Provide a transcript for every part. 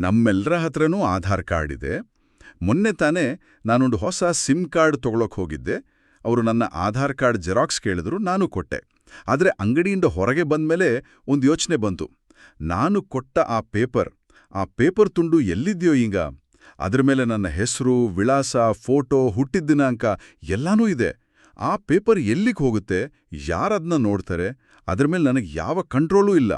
ನಮ್ಮೆಲ್ಲರ ಹತ್ರನೂ ಆಧಾರ್ ಕಾರ್ಡ್ ಇದೆ. ಮೊನ್ನೆ ತಾನೇ ನಾನೊಂದು ಹೊಸ ಸಿಮ್ ಕಾರ್ಡ್ ತೊಗೊಳಕ್ಕೆ ಹೋಗಿದ್ದೆ. ಅವರು ನನ್ನ ಆಧಾರ್ ಕಾರ್ಡ್ ಜೆರಾಕ್ಸ್ ಕೇಳಿದ್ರು ನಾನು ಕೊಟ್ಟೆ. ಆದರೆ ಅಂಗಡಿಯಿಂದ ಹೊರಗೆ ಬಂದ್ಮೇಲೆ ಒಂದು ಯೋಚನೆ ಬಂತು. ನಾನು ಕೊಟ್ಟ ಆ ಪೇಪರ್ ಆ ಪೇಪರ್ ತುಂಡು ಎಲ್ಲಿದ್ಯೋ ಈಗ? ಅದರ ಮೇಲೆ ನನ್ನ ಹೆಸರು, ವಿಳಾಸ, ಫೋಟೋ, ಹುಟ್ಟಿದ ದಿನಾಂಕ ಎಲ್ಲಾನೂ ಇದೆ. ಆ ಪೇಪರ್ ಎಲ್ಲಿಗೆ ಹೋಗುತ್ತೆ? ಯಾರದನ್ನ ನೋಡ್ತಾರೆ? ಅದರ ಮೇಲೆ ನನಗೆ ಯಾವ ಕಂಟ್ರೋಲೂ ಇಲ್ಲ.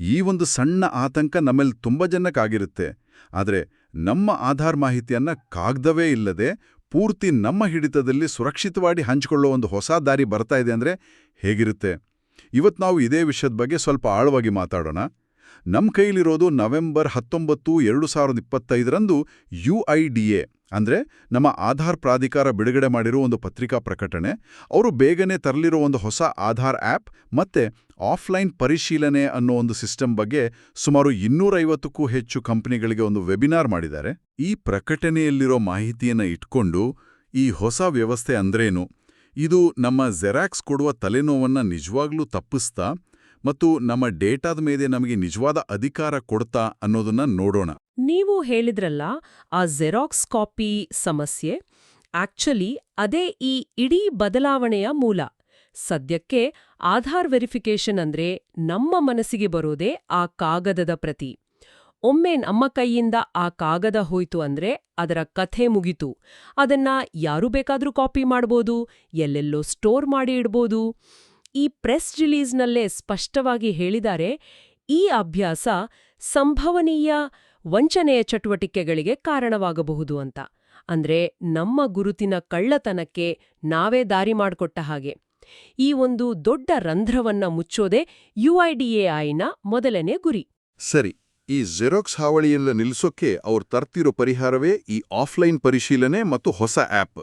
ಈ ಒಂದು ಸಣ್ಣ ಆತಂಕ ನಮ್ಮಲ್ಲಿ ತುಂಬ ಜನಕ್ಕಾಗಿರುತ್ತೆ. ಆದರೆ ನಮ್ಮ ಆಧಾರ್ ಮಾಹಿತಿಯನ್ನ ಕಾಗ್ದವೇ ಇಲ್ಲದೆ ಪೂರ್ತಿ ನಮ್ಮ ಹಿಡಿತದಲ್ಲಿ ಸುರಕ್ಷಿತವಾಗಿ ಹಂಚಿಕೊಳ್ಳೋ ಒಂದು ಹೊಸ ದಾರಿ ಬರ್ತಾ ಇದೆ ಅಂದ್ರೆ ಹೇಗಿರುತ್ತೆ? ಇವತ್ತು ನಾವು ಇದೇ ವಿಷಯದ ಬಗ್ಗೆ ಸ್ವಲ್ಪ ಆಳವಾಗಿ ಮಾತಾಡೋಣ. ನಮ್ಮ ಕೈಲಿರೋದು ನವೆಂಬರ್ ಹತ್ತೊಂಬತ್ತು, ಎರಡು ಸಾವಿರದ ಇಪ್ಪತ್ತೈದರಂದು ಯು ಐ ಡಿ ಎ. ಅಂದರೆ ನಮ್ಮ ಆಧಾರ್ ಪ್ರಾಧಿಕಾರ ಬಿಡುಗಡೆ ಮಾಡಿರೋ ಒಂದು ಪತ್ರಿಕಾ ಪ್ರಕಟಣೆ, ಅವರು ಬೇಗನೆ ತರಲಿರೋ ಒಂದು ಹೊಸ ಆಧಾರ್ ಆ್ಯಪ್ ಮತ್ತೆ ಆಫ್ಲೈನ್ ಪರಿಶೀಲನೆ ಅನ್ನೋ ಒಂದು ಸಿಸ್ಟಮ್ ಬಗ್ಗೆ ಸುಮಾರು ಇನ್ನೂರೈವತ್ತಕ್ಕೂ ಹೆಚ್ಚು ಕಂಪನಿಗಳಿಗೆ ಒಂದು ವೆಬಿನಾರ್ ಮಾಡಿದ್ದಾರೆ. ಈ ಪ್ರಕಟಣೆಯಲ್ಲಿರೋ ಮಾಹಿತಿಯನ್ನು ಇಟ್ಕೊಂಡು ಈ ಹೊಸ ವ್ಯವಸ್ಥೆ ಅಂದ್ರೇನು? ಇದು ನಮ್ಮ ಜೆರಾಕ್ಸ್ ಕೊಡುವ ತಲೆನೋವನ್ನ ನಿಜವಾಗ್ಲೂ ತಪ್ಪಿಸ್ತಾ ಮತ್ತು ನಮ್ಮ ಡೇಟಾದ ಮೇಲೆ ನಮಗೆ ನಿಜವಾದ ಅಧಿಕಾರ ಕೊಡ್ತಾ ಅನ್ನೋದನ್ನ ನೋಡೋಣ. ನೀವು ಹೇಳಿದ್ರಲ್ಲ, ಆ ಜೆರಾಕ್ಸ್ ಕಾಪಿ ಸಮಸ್ಯೆ ಆಕ್ಚುಲಿ ಅದೇ ಈ ಇಡೀ ಬದಲಾವಣೆಯ ಮೂಲ. ಸದ್ಯಕ್ಕೆ ಆಧಾರ್ ವೆರಿಫಿಕೇಶನ್ ಅಂದ್ರೆ ನಮ್ಮ ಮನಸ್ಸಿಗೆ ಬರೋದೇ ಆ ಕಾಗದದ ಪ್ರತಿ. ಒಮ್ಮೆ ನಮ್ಮ ಕೈಯಿಂದ ಆ ಕಾಗದ ಹೋಯ್ತು ಅಂದ್ರೆ ಅದರ ಕಥೆ ಮುಗಿತು. ಅದನ್ನ ಯಾರು ಬೇಕಾದರೂ ಕಾಪಿ ಮಾಡ್ಬೋದು, ಎಲ್ಲೆಲ್ಲೋ ಸ್ಟೋರ್ ಮಾಡಿ ಇಡ್ಬೋದು. ಈ ಪ್ರೆಸ್ ರಿಲೀಸ್ನಲ್ಲೇ ಸ್ಪಷ್ಟವಾಗಿ ಹೇಳಿದ್ದಾರೆ, ಈ ಅಭ್ಯಾಸ ಸಂಭವನೀಯ ವಂಚನೆಯ ಚಟುವಟಿಕೆಗಳಿಗೆ ಕಾರಣವಾಗಬಹುದು ಅಂತ. ಅಂದ್ರೆ ನಮ್ಮ ಗುರುತಿನ ಕಳ್ಳತನಕ್ಕೆ ನಾವೇ ದಾರಿ ಮಾಡಿಕೊಟ್ಟ ಹಾಗೆ. ಈ ಒಂದು ದೊಡ್ಡ ರಂಧ್ರವನ್ನ ಮುಚ್ಚೋದೇ ಯುಐಡಿಎಐನ ಮೊದಲನೇ ಗುರಿ. ಸರಿ, ಈ ಜೆರಾಕ್ಸ್ ಹಾವಳಿಯೆಲ್ಲ ನಿಲ್ಲಿಸೋಕ್ಕೆ ಅವ್ರು ತರ್ತಿರೋ ಪರಿಹಾರವೇ ಈ ಆಫ್ಲೈನ್ ಪರಿಶೀಲನೆ ಮತ್ತು ಹೊಸ ಆ್ಯಪ್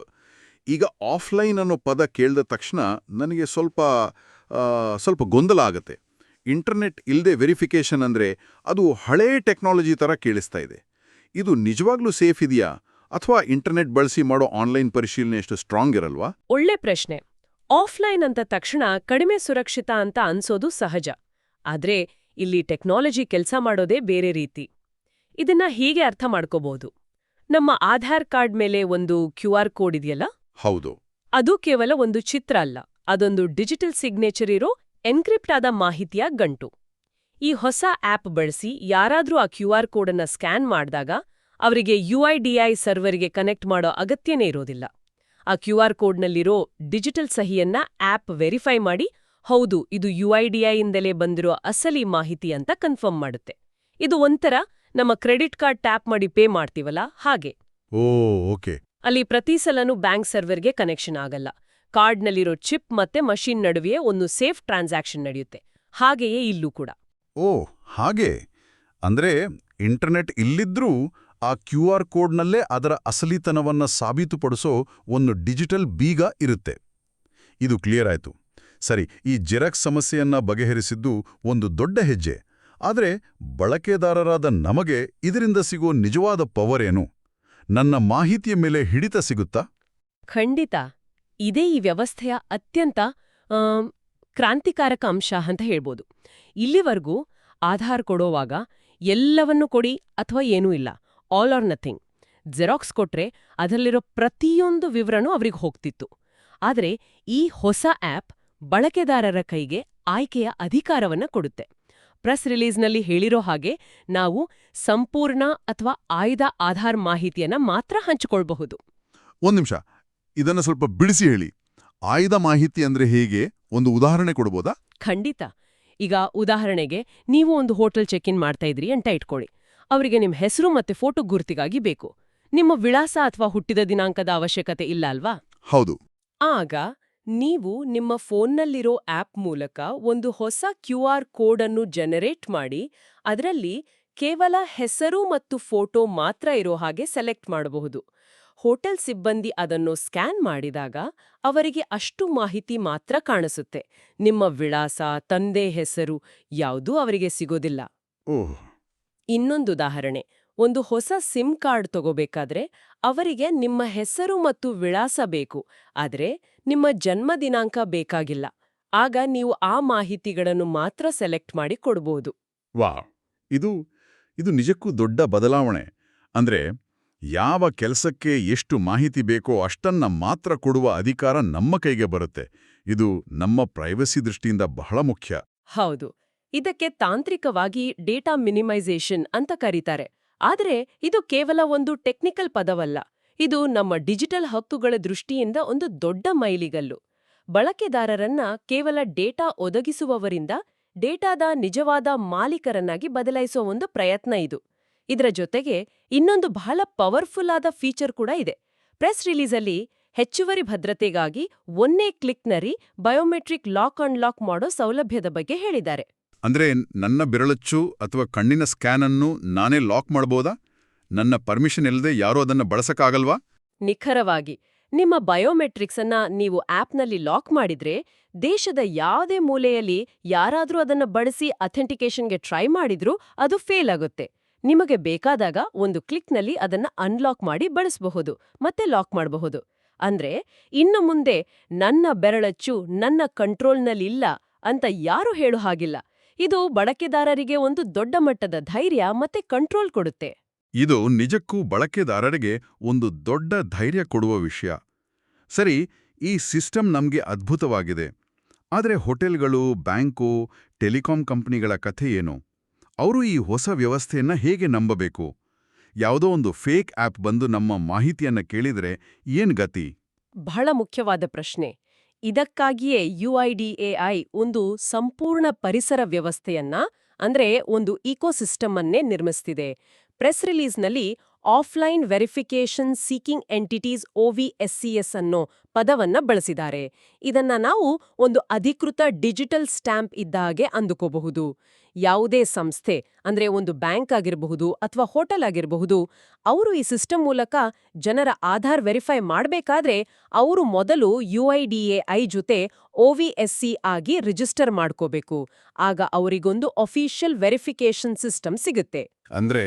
ಈಗ ಆಫ್ಲೈನ್ ಅನ್ನೋ ಪದ ಕೇಳಿದ ತಕ್ಷಣ ನನಗೆ ಸ್ವಲ್ಪ ಸ್ವಲ್ಪ ಗೊಂದಲ ಆಗತ್ತೆ. ಇಂಟರ್ನೆಟ್ ಇಲ್ಲದೆ ವೆರಿಫಿಕೇಷನ್ ಅಂದ್ರೆ ಅದು ಹಳೇ ಟೆಕ್ನಾಲಜಿ ಥರ ಕೇಳಿಸ್ತಾ ಇದೆ. ಇದು ನಿಜವಾಗ್ಲೂ ಸೇಫ್ ಇದೆಯಾ? ಅಥವಾ ಇಂಟರ್ನೆಟ್ ಬಳಸಿ ಮಾಡೋ ಆನ್ಲೈನ್ ಪರಿಶೀಲನೆ ಎಷ್ಟು ಸ್ಟ್ರಾಂಗ್ ಇರಲ್ವಾ? ಒಳ್ಳೆ ಪ್ರಶ್ನೆ. ಆಫ್ಲೈನ್ ಅಂತ ತಕ್ಷಣ ಕಡಿಮೆ ಸುರಕ್ಷಿತ ಅಂತ ಅನ್ಸೋದು ಸಹಜ. ಆದ್ರೆ ಇಲ್ಲಿ ಟೆಕ್ನಾಲಜಿ ಕೆಲಸ ಮಾಡೋದೇ ಬೇರೆ ರೀತಿ. ಇದನ್ನ ಹೀಗೆ ಅರ್ಥ ಮಾಡ್ಕೋಬಹುದು ನಮ್ಮ ಆಧಾರ್ ಕಾರ್ಡ್ ಮೇಲೆ ಒಂದು ಕ್ಯೂ ಆರ್ ಕೋಡ್ ಇದೆಯಲ್ಲ? ಹೌದು. ಅದು ಕೇವಲ ಒಂದು ಚಿತ್ರ ಅಲ್ಲ. ಅದೊಂದು ಡಿಜಿಟಲ್ ಸಿಗ್ನೇಚರ್ ಇರೋ ಎನ್ಕ್ರಿಪ್ಟ್ ಆದ ಮಾಹಿತಿಯ ಗಂಟು. ಈ ಹೊಸ ಆಪ್ ಬಳಸಿ ಯಾರಾದರೂ ಆ ಕ್ಯೂ ಆರ್ ಕೋಡನ್ನು ಸ್ಕ್ಯಾನ್ ಮಾಡಿದಾಗ ಅವರಿಗೆ ಯುಐಡಿಐ ಸರ್ವರ್ಗೆ ಕನೆಕ್ಟ್ ಮಾಡೋ ಅಗತ್ಯನೇ ಇರೋದಿಲ್ಲ. ಆ ಕ್ಯೂ ಆರ್ ಕೋಡ್ನಲ್ಲಿರೋ ಡಿಜಿಟಲ್ ಸಹಿಯನ್ನ ಆಪ್ ವೆರಿಫೈ ಮಾಡಿ ಹೌದು ಇದು ಯುಐಡಿಐಯಿಂದಲೇ ಬಂದಿರೋ ಅಸಲಿ ಮಾಹಿತಿ ಅಂತ ಕನ್ಫರ್ಮ್ ಮಾಡುತ್ತೆ. ಇದು ಒಂಥರ ನಮ್ಮ ಕ್ರೆಡಿಟ್ ಕಾರ್ಡ್ ಟ್ಯಾಪ್ ಮಾಡಿ ಪೇ ಮಾಡ್ತೀವಲ್ಲ ಹಾಗೆ. Oh okay. ಅಲ್ಲಿ ಪ್ರತಿ ಸಲನೂ ಬ್ಯಾಂಕ್ ಸರ್ವರ್ಗೆ ಕನೆಕ್ಷನ್ ಆಗಲ್ಲ. ಕಾರ್ಡ್ನಲ್ಲಿರೋ ಚಿಪ್ ಮತ್ತೆ ಮಷಿನ್ ನಡುವೆ ಒಂದು ಸೇಫ್ ಟ್ರಾನ್ಸಾಕ್ಷನ್ ನಡೆಯುತ್ತೆ. ಹಾಗೆಯೇ ಇಲ್ಲೂ ಕೂಡ. ಓ ಹಾಗೆ? ಅಂದ್ರೆ ಇಂಟರ್ನೆಟ್ ಇಲ್ಲಿದ್ರೂ ಆ ಕ್ಯೂ ಆರ್ ಕೋಡ್ನಲ್ಲೇ ಅದರ ಅಸಲಿತನವನ್ನ ಸಾಬೀತುಪಡಿಸೋ ಒಂದು ಡಿಜಿಟಲ್ ಬೀಗ ಇರುತ್ತೆ. ಇದು ಕ್ಲಿಯರ್ ಆಯ್ತು. ಸರಿ ಈ ಜೆರಾಕ್ಸ್ ಸಮಸ್ಯೆಯನ್ನ ಬಗೆಹರಿಸಿದ್ದು ಒಂದು ದೊಡ್ಡ ಹೆಜ್ಜೆ. ಆದರೆ ಬಳಕೆದಾರರಾದ ನಮಗೆ ಇದರಿಂದ ಸಿಗೋ ನಿಜವಾದ ಪವರ್ ಏನು? ನನ್ನ ಮಾಹಿತಿಯ ಮೇಲೆ ಹಿಡಿತ ಸಿಗುತ್ತಾ? ಖಂಡಿತ. ಇದೇ ಈ ವ್ಯವಸ್ಥೆಯ ಅತ್ಯಂತ ಕ್ರಾಂತಿಕಾರಕ ಅಂಶ ಅಂತ ಹೇಳ್ಬೋದು. ಇಲ್ಲಿವರೆಗೂ ಆಧಾರ್ ಕೊಡೋವಾಗ ಎಲ್ಲವನ್ನೂ ಕೊಡಿ ಅಥವಾ ಏನೂ ಇಲ್ಲ. All are nothing. ಜೆರಾಕ್ಸ್ ಕೊಟ್ರೆ ಅದರಲ್ಲಿರೋ ಪ್ರತಿಯೊಂದು ವಿವರನೂ ಅವ್ರಿಗೆ ಹೋಗ್ತಿತ್ತು. ಆದರೆ ಈ ಹೊಸ ಆಪ್ ಬಳಕೆದಾರರ ಕೈಗೆ ಆಯ್ಕೆಯ ಅಧಿಕಾರವನ್ನ ಕೊಡುತ್ತೆ. ಪ್ರೆಸ್ ರಿಲೀಸ್ನಲ್ಲಿ ಹೇಳಿರೋ ಹಾಗೆ ನಾವು ಸಂಪೂರ್ಣ ಅಥವಾ ಆಯ್ದ ಆಧಾರ್ ಮಾಹಿತಿಯನ್ನ ಮಾತ್ರ ಹಂಚಿಕೊಳ್ಬಹುದು. ಒಂದು ನಿಮಿಷ. ಇದನ್ನ ಸ್ವಲ್ಪ ಬಿಡಿಸಿ ಹೇಳಿ. ಆಯ್ದ ಮಾಹಿತಿ ಅಂದ್ರೆ ಹೇಗೆ? ಒಂದು ಉದಾಹರಣೆ ಕೊಡ್ಬೋದಾ? ಖಂಡಿತ. ಈಗ ಉದಾಹರಣೆಗೆ ನೀವು ಒಂದು ಹೋಟೆಲ್ ಚೆಕ್ ಇನ್ ಮಾಡ್ತಾ ಇದ್ರಿ ಅಂತ ಇಟ್ಕೊಳ್ಳಿ. ಅವರಿಗೆ ನಿಮ್ಮ ಹೆಸರು ಮತ್ತೆ ಫೋಟೋ ಗುರ್ತಿಗಾಗಿ ಬೇಕು. ನಿಮ್ಮ ವಿಳಾಸ ಅಥವಾ ಹುಟ್ಟಿದ ದಿನಾಂಕದ ಅವಶ್ಯಕತೆ ಇಲ್ಲ ಅಲ್ವಾ? ಹೌದು. ಆಗ ನೀವು ನಿಮ್ಮ ಫೋನ್ನಲ್ಲಿರೋ ಆಪ್ ಮೂಲಕ ಒಂದು ಹೊಸ ಕ್ಯೂ ಆರ್ ಕೋಡ್ ಅನ್ನು ಜನರೇಟ್ ಮಾಡಿ ಅದರಲ್ಲಿ ಕೇವಲ ಹೆಸರು ಮತ್ತು ಫೋಟೋ ಮಾತ್ರ ಇರೋ ಹಾಗೆ ಸೆಲೆಕ್ಟ್ ಮಾಡಬಹುದು. ಹೋಟೆಲ್ ಸಿಬ್ಬಂದಿ ಅದನ್ನು ಸ್ಕ್ಯಾನ್ ಮಾಡಿದಾಗ ಅವರಿಗೆ ಅಷ್ಟು ಮಾಹಿತಿ ಮಾತ್ರ ಕಾಣಿಸುತ್ತೆ. ನಿಮ್ಮ ವಿಳಾಸ ತಂದೆ ಹೆಸರು ಯಾವುದೂ ಅವರಿಗೆ ಸಿಗೋದಿಲ್ಲ. ಇನ್ನೊಂದು ಉದಾಹರಣೆ ಒಂದು ಹೊಸ ಸಿಮ್ ಕಾರ್ಡ್ ತಗೋಬೇಕಾದ್ರೆ ಅವರಿಗೆ ನಿಮ್ಮ ಹೆಸರು ಮತ್ತು ವಿಳಾಸ ಬೇಕು ಆದರೆ ನಿಮ್ಮ ಜನ್ಮ ದಿನಾಂಕ ಬೇಕಾಗಿಲ್ಲ. ಆಗ ನೀವು ಆ ಮಾಹಿತಿಗಳನ್ನು ಮಾತ್ರ ಸೆಲೆಕ್ಟ್ ಮಾಡಿ ಕೊಡಬಹುದು ವಾ ಇದು ಇದು ನಿಜಕ್ಕೂ ದೊಡ್ಡ ಬದಲಾವಣೆ. ಅಂದ್ರೆ ಯಾವ ಕೆಲಸಕ್ಕೆ ಎಷ್ಟು ಮಾಹಿತಿ ಬೇಕೋ ಅಷ್ಟನ್ನ ಮಾತ್ರ ಕೊಡುವ ಅಧಿಕಾರ ನಮ್ಮ ಕೈಗೆ ಬರುತ್ತೆ. ಇದು ನಮ್ಮ ಪ್ರೈವಸಿ ದೃಷ್ಟಿಯಿಂದ ಬಹಳ ಮುಖ್ಯ. ಹೌದು. ಇದಕ್ಕೆ ತಾಂತ್ರಿಕವಾಗಿ ಡೇಟಾ ಮಿನಿಮೈಸೇಷನ್ ಅಂತ ಕರೀತಾರೆ. ಆದರೆ ಇದು ಕೇವಲ ಒಂದು ಟೆಕ್ನಿಕಲ್ ಪದವಲ್ಲ. ಇದು ನಮ್ಮ ಡಿಜಿಟಲ್ ಹಕ್ಕುಗಳ ದೃಷ್ಟಿಯಿಂದ ಒಂದು ದೊಡ್ಡ ಮೈಲಿಗಲ್ಲು. ಬಳಕೆದಾರರನ್ನ ಕೇವಲ ಡೇಟಾ ಒದಗಿಸುವವರಿಂದ ಡೇಟಾದ ನಿಜವಾದ ಮಾಲೀಕರನ್ನಾಗಿ ಬದಲಾಯಿಸುವ ಒಂದು ಪ್ರಯತ್ನ ಇದು. ಇದರ ಜೊತೆಗೆ ಇನ್ನೊಂದು ಬಹಳ ಪವರ್ಫುಲ್ ಆದ ಫೀಚರ್ ಕೂಡ ಇದೆ. ಪ್ರೆಸ್ ರಿಲೀಸಲ್ಲಿ ಹೆಚ್ಚುವರಿ ಭದ್ರತೆಗಾಗಿ ಒಂದೇ ಕ್ಲಿಕ್ನರಿ ಬಯೋಮೆಟ್ರಿಕ್ ಲಾಕ್ ಅನ್ಲಾಕ್ ಮಾಡೋ ಸೌಲಭ್ಯದ ಬಗ್ಗೆ ಹೇಳಿದ್ದಾರೆ. ಅಂದ್ರೆ ನನ್ನ ಬೆರಳಚ್ಚು ಅಥವಾ ಕಣ್ಣಿನ ಸ್ಕ್ಯಾನ್ ಅನ್ನು ನಾನೇ ಲಾಕ್ ಮಾಡಬಹುದಾ ನನ್ನ ಪರ್ಮಿಷನ್ ಇಲ್ಲದೆ ಯಾರೂ ಅದನ್ನ ಬಳಸಕ್ಕಾಗಲ್ವಾ? ನಿಖರವಾಗಿ ನಿಮ್ಮ ಬಯೋಮೆಟ್ರಿಕ್ಸ್ ಅನ್ನ ನೀವು ಆಪ್ನಲ್ಲಿ ಲಾಕ್ ಮಾಡಿದ್ರೆ ದೇಶದ ಯಾವುದೇ ಮೂಲೆಯಲ್ಲಿ ಯಾರಾದರೂ ಅದನ್ನ ಬಳಸಿ ಅಥೆಂಟಿಕೇಶನ್ಗೆ ಟ್ರೈ ಮಾಡಿದ್ರೂ ಅದು ಫೇಲ್ ಆಗುತ್ತೆ. ನಿಮಗೆ ಬೇಕಾದಾಗ ಒಂದು ಕ್ಲಿಕ್ನಲ್ಲಿ ಅದನ್ನ ಅನ್ಲಾಕ್ ಮಾಡಿ ಬಳಸಬಹುದು, ಮತ್ತೆ ಲಾಕ್ ಮಾಡಬಹುದು. ಅಂದ್ರೆ, ಇನ್ನು ಮುಂದೆ ನನ್ನ ಬೆರಳಚ್ಚು, ನನ್ನ ಕಂಟ್ರೋಲ್ನಲ್ಲಿಲ್ಲ ಅಂತ ಯಾರೂ ಹೇಳೋ ಹಾಗಿಲ್ಲ. ಇದು ಬಳಕೆದಾರರಿಗೆ ಒಂದು ದೊಡ್ಡ ಮಟ್ಟದ ಧೈರ್ಯ ಮತ್ತೆ ಕಂಟ್ರೋಲ್ ಕೊಡುತ್ತೆ. ಇದು ನಿಜಕ್ಕೂ ಬಳಕೆದಾರರಿಗೆ ಒಂದು ದೊಡ್ಡ ಧೈರ್ಯ ಕೊಡುವ ವಿಷಯ. ಸರಿ, ಈ ಸಿಸ್ಟಮ್ ನಮ್ಗೆ ಅದ್ಭುತವಾಗಿದೆ. ಆದರೆ ಹೋಟೆಲ್ಗಳು, ಬ್ಯಾಂಕು, ಟೆಲಿಕಾಂ ಕಂಪನಿಗಳ ಕಥೆ ಏನು? ಅವರು ಈ ಹೊಸ ವ್ಯವಸ್ಥೆಯನ್ನು ಹೇಗೆ ನಂಬಬೇಕು? ಯಾವುದೋ ಒಂದು ಫೇಕ್ ಆ್ಯಪ್ ಬಂದು ನಮ್ಮ ಮಾಹಿತಿಯನ್ನು ಕೇಳಿದರೆ ಏನ್ ಗತಿ? ಬಹಳ ಮುಖ್ಯವಾದ ಪ್ರಶ್ನೆ. ಇದಕ್ಕಾಗಿಯೇ ಯುಐಡಿಎಐ ಒಂದು ಸಂಪೂರ್ಣ ಪರಿಸರ ವ್ಯವಸ್ಥೆಯನ್ನ, ಅಂದ್ರೆ ಒಂದು ಇಕೋಸಿಸ್ಟಮ್ ಅನ್ನೇ ನಿರ್ಮಿಸ್ತಿದೆ. Press ರಿಲೀಸ್ನಲ್ಲಿ offline verification seeking entities S ಅನ್ನೋ ಪದವನ್ನ ಬಳಸಿದ್ದಾರೆ. ಇದನ್ನ ನಾವು ಒಂದು ಅಧಿಕೃತ ಡಿಜಿಟಲ್ ಸ್ಟ್ಯಾಂಪ್ ಇದ್ದ ಹಾಗೆ ಅಂದುಕೋಬಹುದು. ಯಾವುದೇ ಸಂಸ್ಥೆ ಅಂದ್ರೆ ಒಂದು ಬ್ಯಾಂಕ್ ಆಗಿರಬಹುದು ಅಥವಾ ಹೋಟೆಲ್ ಆಗಿರಬಹುದು ಅವರು ಈ ಸಿಸ್ಟಮ್ ಮೂಲಕ ಜನರ ಆಧಾರ್ ವೆರಿಫೈ ಮಾಡಬೇಕಾದ್ರೆ ಅವರು ಮೊದಲು ಯುಐಡಿಎಐ ಜೊತೆ ಒವಿಎಸ್ಸಿ ಆಗಿ ರಿಜಿಸ್ಟರ್ ಮಾಡ್ಕೋಬೇಕು. ಆಗ ಅವರಿಗೊಂದು ಅಫಿಷಿಯಲ್ ವೆರಿಫಿಕೇಷನ್ ಸಿಸ್ಟಮ್ ಸಿಗುತ್ತೆ. ಅಂದ್ರೆ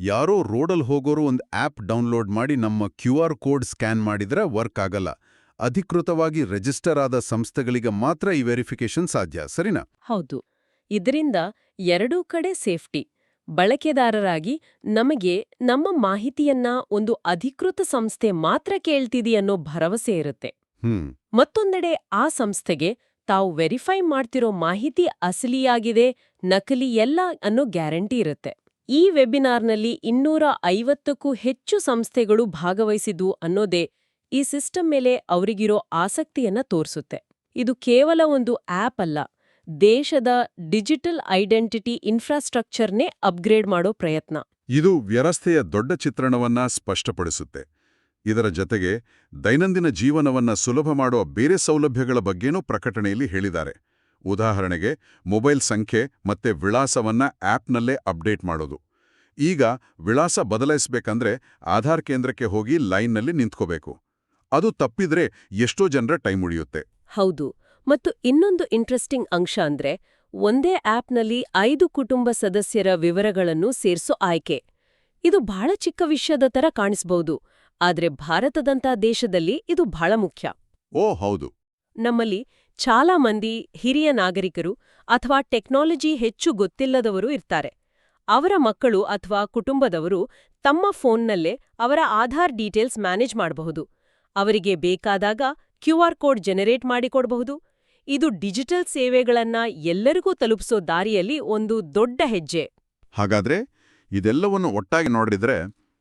ಯಾರೋ ರೋಡಲ್ಲಿ ಹೋಗೋರು ಒಂದು ಆಪ್ ಡೌನ್ಲೋಡ್ ಮಾಡಿ ನಮ್ಮ ಕ್ಯೂ ಆರ್ ಕೋಡ್ ಸ್ಕ್ಯಾನ್ ಮಾಡಿದ್ರೆ ವರ್ಕ್ ಆಗಲ್ಲ. ಅಧಿಕೃತವಾಗಿ ರಿಜಿಸ್ಟರ್ ಆದ ಸಂಸ್ಥೆಗಳಿಗೆ ಮಾತ್ರ ಈ ವೆರಿಫಿಕೇಶನ್ ಸಾಧ್ಯ ಸರಿನಾ? ಹೌದು. ಇದರಿಂದ ಎರಡೂ ಕಡೆ ಸೇಫ್ಟಿ. ಬಳಕೆದಾರರಾಗಿ ನಮಗೆ ನಮ್ಮ ಮಾಹಿತಿಯನ್ನ ಒಂದು ಅಧಿಕೃತ ಸಂಸ್ಥೆ ಮಾತ್ರ ಕೇಳ್ತಿದಿ ಅನ್ನೋ ಭರವಸೆ ಇರುತ್ತೆ. ಮತ್ತೊಂದೆಡೆ ಆ ಸಂಸ್ಥೆಗೆ ತಾವು ವೆರಿಫೈ ಮಾಡ್ತಿರೋ ಮಾಹಿತಿ ಅಸಲಿಯಾಗಿದೆ ನಕಲಿ ಎಲ್ಲ ಅನ್ನೋ ಗ್ಯಾರಂಟಿ ಇರುತ್ತೆ. ಈ ವೆಬಿನಾರ್ನಲ್ಲಿ ಇನ್ನೂರ ಐವತ್ತಕ್ಕೂ ಹೆಚ್ಚು ಸಂಸ್ಥೆಗಳು ಭಾಗವಹಿಸಿದ್ವು ಅನ್ನೋದೇ ಈ ಸಿಸ್ಟಮ್ ಮೇಲೆ ಅವರಿಗಿರೋ ಆಸಕ್ತಿಯನ್ನ ತೋರಿಸುತ್ತೆ. ಇದು ಕೇವಲ ಒಂದು ಆಪ್ ಅಲ್ಲ ದೇಶದ ಡಿಜಿಟಲ್ ಐಡೆಂಟಿಟಿ ಇನ್ಫ್ರಾಸ್ಟ್ರಕ್ಚರ್ನೇ ಅಪ್ಗ್ರೇಡ್ ಮಾಡೋ ಪ್ರಯತ್ನ. ಇದು ವ್ಯವಸ್ಥೆಯ ದೊಡ್ಡ ಚಿತ್ರಣವನ್ನ ಸ್ಪಷ್ಟಪಡಿಸುತ್ತೆ. ಇದರ ಜತೆಗೆ ದೈನಂದಿನ ಜೀವನವನ್ನ ಸುಲಭ ಮಾಡುವ ಬೇರೆ ಸೌಲಭ್ಯಗಳ ಬಗ್ಗೆನೂ ಪ್ರಕಟಣೆಯಲ್ಲಿ ಹೇಳಿದ್ದಾರೆ. ಉದಾಹರಣೆಗೆ ಮೊಬೈಲ್ ಸಂಖ್ಯೆ ಮತ್ತೆ ವಿಳಾಸವನ್ನ ಆಪ್ನಲ್ಲೇ ಅಪ್ಡೇಟ್ ಮಾಡೋದು. ಈಗ ವಿಳಾಸ ಬದಲಾಯಿಸಬೇಕಂದ್ರೆ ಆಧಾರ್ ಕೇಂದ್ರಕ್ಕೆ ಹೋಗಿ ಲೈನ್ನಲ್ಲಿ ನಿಂತ್ಕೋಬೇಕು. ಅದು ತಪ್ಪಿದ್ರೆ ಎಷ್ಟೋ ಜನರ ಟೈಮ್ ಉಳಿಯುತ್ತೆ. ಹೌದು. ಮತ್ತು ಇನ್ನೊಂದು ಇಂಟ್ರೆಸ್ಟಿಂಗ್ ಅಂಶ ಅಂದ್ರೆ ಒಂದೇ ಆಪ್ನಲ್ಲಿ ಐದು ಕುಟುಂಬ ಸದಸ್ಯರ ವಿವರಗಳನ್ನು ಸೇರ್ಸೋ ಆಯ್ಕೆ. ಇದು ಬಹಳ ಚಿಕ್ಕ ವಿಷಯದ ತರ ಕಾಣಿಸ್ಬಹುದು ಆದ್ರೆ ಭಾರತದಂಥ ದೇಶದಲ್ಲಿ ಇದು ಬಹಳ ಮುಖ್ಯ. ಓ ಹೌದು. ನಮ್ಮಲ್ಲಿ ಚಾಲಾ ಮಂದಿ ಹಿರಿಯ ನಾಗರಿಕರು ಅಥವಾ ಟೆಕ್ನಾಲಜಿ ಹೆಚ್ಚು ಗೊತ್ತಿಲ್ಲದವರು ಇರ್ತಾರೆ. ಅವರ ಮಕ್ಕಳು ಅಥವಾ ಕುಟುಂಬದವರು ತಮ್ಮ ಫೋನ್ನಲ್ಲೇ ಅವರ ಆಧಾರ್ ಡೀಟೇಲ್ಸ್ ಮ್ಯಾನೇಜ್ ಮಾಡಬಹುದು. ಅವರಿಗೆ ಬೇಕಾದಾಗ ಕ್ಯೂ ಆರ್ ಕೋಡ್ ಜನರೇಟ್ ಮಾಡಿಕೊಡಬಹುದು ಇದು ಡಿಜಿಟಲ್ ಸೇವೆಗಳನ್ನ ಎಲ್ಲರಿಗೂ ತಲುಪಿಸೋ ದಾರಿಯಲ್ಲಿ ಒಂದು ದೊಡ್ಡ ಹೆಜ್ಜೆ. ಹಾಗಾದ್ರೆ ಇದೆಲ್ಲವನ್ನು ಒಟ್ಟಾಗಿ ನೋಡಿದ್ರೆ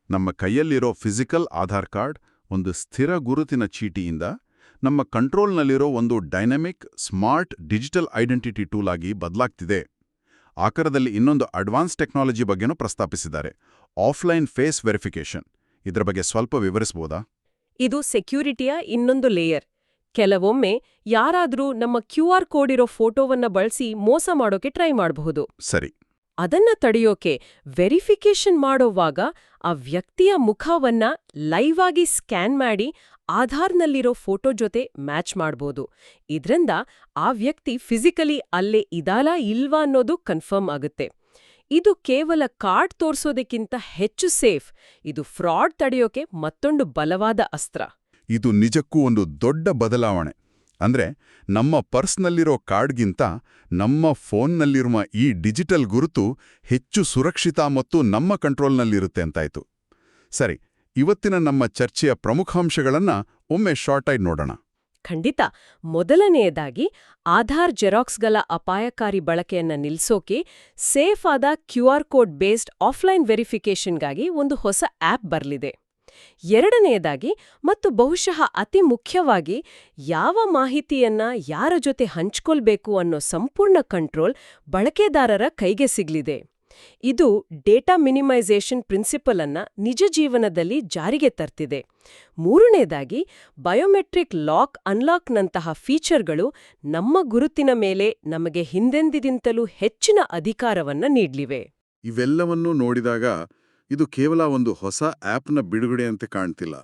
ನಮ್ಮ ಕೈಯಲ್ಲಿರೋ ಫಿಸಿಕಲ್ ಆಧಾರ್ ಕಾರ್ಡ್ ಒಂದು ಸ್ಥಿರ ಗುರುತಿನ ಚೀಟಿಯಿಂದ ನಮ್ಮ ಕಂಟ್ರೋಲ್ನಲ್ಲಿರೋ ಒಂದು dynamic smart digital identity tool ಆಗಿ ಬದಲಾಗ್ತಿದೆ. ಆಕರದಲ್ಲಿ ಇನ್ನೊಂದು ಅಡ್ವಾನ್ಸ್ ಟೆಕ್ನಾಲಜಿ ಬಗ್ಗೆನೂ ಪ್ರಸ್ತಾಪಿಸಿದ್ದಾರೆ. Offline face verification. ಇದರ ಬಗ್ಗೆ ಸ್ವಲ್ಪ ವಿವರಿಸಬಹುದಾ ಇದು ಸೆಕ್ಯೂರಿಟಿಯ ಇನ್ನೊಂದು ಲೇಯರ್. ಕೆಲವೊಮ್ಮೆ ಯಾರಾದ್ರೂ ನಮ್ಮ ಕ್ಯೂ ಆರ್ ಕೋಡ್ ಇರೋ ಫೋಟೋವನ್ನ ಬಳಸಿ ಮೋಸ ಮಾಡೋಕೆ ಟ್ರೈ ಮಾಡಬಹುದು. ಸರಿ. ಅದನ್ನ ತಡೆಯೋಕೆ ವೆರಿಫಿಕೇಶನ್ ಮಾಡೋವಾಗ ಆ ವ್ಯಕ್ತಿಯ ಮುಖವನ್ನ ಲೈವ್ ಆಗಿ ಸ್ಕ್ಯಾನ್ ಮಾಡಿ ಆಧಾರ್ನಲ್ಲಿರೋ ಫೋಟೋ ಜೊತೆ ಮ್ಯಾಚ್ ಮಾಡ್ಬೋದು. ಇದ್ರಿಂದ ಆ ವ್ಯಕ್ತಿ ಫಿಸಿಕಲಿ ಅಲ್ಲೇ ಇದಾಲಾ ಇಲ್ವಾ ಅನ್ನೋದು ಕನ್ಫರ್ಮ್ ಆಗುತ್ತೆ. ಇದು ಕೇವಲ ಕಾರ್ಡ್ ತೋರ್ಸೋದಕ್ಕಿಂತ ಹೆಚ್ಚು ಸೇಫ್. ಇದು ಫ್ರಾಡ್ ತಡೆಯೋಕೆ ಮತ್ತೊಂದು ಬಲವಾದ ಅಸ್ತ್ರ. ಇದು ನಿಜಕ್ಕೂ ಒಂದು ದೊಡ್ಡ ಬದಲಾವಣೆ. ಅಂದ್ರೆ ನಮ್ಮ ಪರ್ಸ್ನಲ್ಲಿರೋ ಕಾರ್ಡ್ಗಿಂತ ನಮ್ಮ ಫೋನ್ನಲ್ಲಿರುವ ಈ ಡಿಜಿಟಲ್ ಗುರುತು ಹೆಚ್ಚು ಸುರಕ್ಷಿತ ಮತ್ತು ನಮ್ಮ ಕಂಟ್ರೋಲ್ನಲ್ಲಿರುತ್ತೆ ಅಂತಾಯ್ತು. ಸರಿ, ಇವತ್ತಿನ ನಮ್ಮ ಚರ್ಚೆಯ ಪ್ರಮುಖಾಂಶಗಳನ್ನ ಒಮ್ಮೆ ಶಾರ್ಟಾಗಿ ನೋಡೋಣ. ಖಂಡಿತ. ಮೊದಲನೆಯದಾಗಿ ಆಧಾರ್ ಜೆರಾಕ್ಸ್ಗಳ ಅಪಾಯಕಾರಿ ಬಳಕೆಯನ್ನು ನಿಲ್ಲಿಸೋಕೆ ಸೇಫ್ ಆದ Q R code based offline ವೆರಿಫಿಕೇಷನ್ಗಾಗಿ ಒಂದು ಹೊಸ ಆ್ಯಪ್ ಬರಲಿದೆ. ಎರಡನೆಯದಾಗಿ, ಮತ್ತು ಬಹುಶಃ ಅತಿ ಮುಖ್ಯವಾಗಿ, ಯಾವ ಮಾಹಿತಿಯನ್ನ ಯಾರ ಜೊತೆ ಹಂಚ್ಕೊಳ್ಬೇಕು ಅನ್ನೋ ಸಂಪೂರ್ಣ ಕಂಟ್ರೋಲ್ ಬಳಕೆದಾರರ ಕೈಗೆ ಸಿಗ್ಲಿದೆ. ಇದು ಡೇಟಾ ಮಿನಿಮೈಸೇಷನ್ ಪ್ರಿನ್ಸಿಪಲ್ ಅನ್ನ ನಿಜ ಜೀವನದಲ್ಲಿ ಜಾರಿಗೆ ತರ್ತಿದೆ. ಮೂರನೇದಾಗಿ ಬಯೋಮೆಟ್ರಿಕ್ ಲಾಕ್ ಅನ್ಲಾಕ್ನಂತಹ ಫೀಚರ್ಗಳು ನಮ್ಮ ಗುರುತಿನ ಮೇಲೆ ನಮಗೆ ಹಿಂದೆಂದಿಗಿಂತಲೂ ಹೆಚ್ಚಿನ ಅಧಿಕಾರವನ್ನ ನೀಡ್ಲಿವೆ. ಇವೆಲ್ಲವನ್ನೂ ನೋಡಿದಾಗ ಇದು ಕೇವಲ ಒಂದು ಹೊಸ ಆ್ಯಪ್ನ ಬಿಡುಗಡೆಯಂತೆ ಕಾಣ್ತಿಲ್ಲ.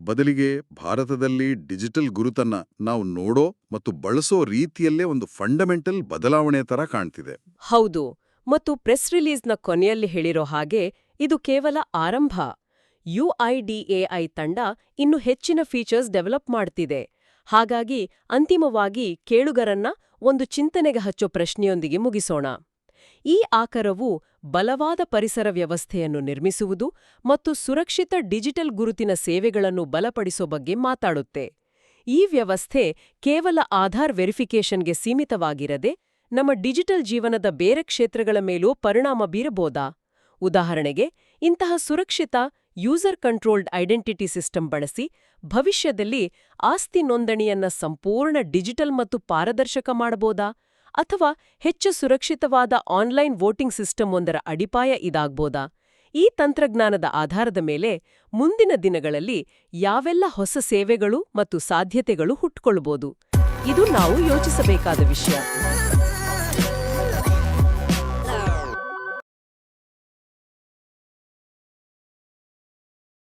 ಬದಲಿಗೆ ಭಾರತದಲ್ಲಿ ಡಿಜಿಟಲ್ ಗುರುತನ್ನ ನಾವು ನೋಡೋ ಮತ್ತು ಬಳಸೋ ರೀತಿಯಲ್ಲೇ ಒಂದು ಫಂಡಮೆಂಟಲ್ ಬದಲಾವಣೆ ತರ ಕಾಣ್ತಿದೆ. ಹೌದು, ಮತ್ತು ಪ್ರೆಸ್ ರಿಲೀಸ್ನ ಕೊನೆಯಲ್ಲಿ ಹೇಳಿರೋ ಹಾಗೆ ಇದು ಕೇವಲ ಆರಂಭ. ಯುಐಡಿಎಐ ತಂಡ ಇನ್ನು ಹೆಚ್ಚಿನ ಫೀಚರ್ಸ್ ಡೆವಲಪ್ ಮಾಡ್ತಿದೆ. ಹಾಗಾಗಿ ಅಂತಿಮವಾಗಿ ಕೇಳುಗರನ್ನ ಒಂದು ಚಿಂತನೆಗೆ ಹಚ್ಚೋ ಪ್ರಶ್ನೆಯೊಂದಿಗೆ ಮುಗಿಸೋಣ. ಈ ಆಕರವು ಬಲವಾದ ಪರಿಸರ ವ್ಯವಸ್ಥೆಯನ್ನು ನಿರ್ಮಿಸುವುದು ಮತ್ತು ಸುರಕ್ಷಿತ ಡಿಜಿಟಲ್ ಗುರುತಿನ ಸೇವೆಗಳನ್ನು ಬಲಪಡಿಸೋ ಬಗ್ಗೆ ಮಾತಾಡುತ್ತೆ. ಈ ವ್ಯವಸ್ಥೆ ಕೇವಲ ಆಧಾರ್ ವೆರಿಫಿಕೇಷನ್ಗೆ ಸೀಮಿತವಾಗಿರದೆ ನಮ್ಮ ಡಿಜಿಟಲ್ ಜೀವನದ ಬೇರೆ ಕ್ಷೇತ್ರಗಳ ಮೇಲೂ ಪರಿಣಾಮ ಬೀರಬಹುದಾ ಉದಾಹರಣೆಗೆ, ಇಂತಹ ಸುರಕ್ಷಿತ, ಯೂಸರ್ ಕಂಟ್ರೋಲ್ಡ್ ಐಡೆಂಟಿಟಿ ಸಿಸ್ಟಮ್ ಬಳಸಿ ಭವಿಷ್ಯದಲ್ಲಿ ಆಸ್ತಿ ನೋಂದಣಿಯನ್ನ ಸಂಪೂರ್ಣ ಡಿಜಿಟಲ್ ಮತ್ತು ಪಾರದರ್ಶಕ ಮಾಡಬಹುದಾ ಅಥವಾ ಹೆಚ್ಚು ಸುರಕ್ಷಿತವಾದ ಆನ್ಲೈನ್ ವೋಟಿಂಗ್ ಸಿಸ್ಟಮ್ ಒಂದರ ಅಡಿಪಾಯ ಇದಾಗ್ಬೋದಾ? ಈ ತಂತ್ರಜ್ಞಾನದ ಆಧಾರದ ಮೇಲೆ ಮುಂದಿನ ದಿನಗಳಲ್ಲಿ ಯಾವೆಲ್ಲ ಹೊಸ ಸೇವೆಗಳು ಮತ್ತು ಸಾಧ್ಯತೆಗಳು ಹುಟ್ಕೊಳ್ಬೋದು? ಇದು ನಾವು ಯೋಚಿಸಬೇಕಾದ ವಿಷಯ.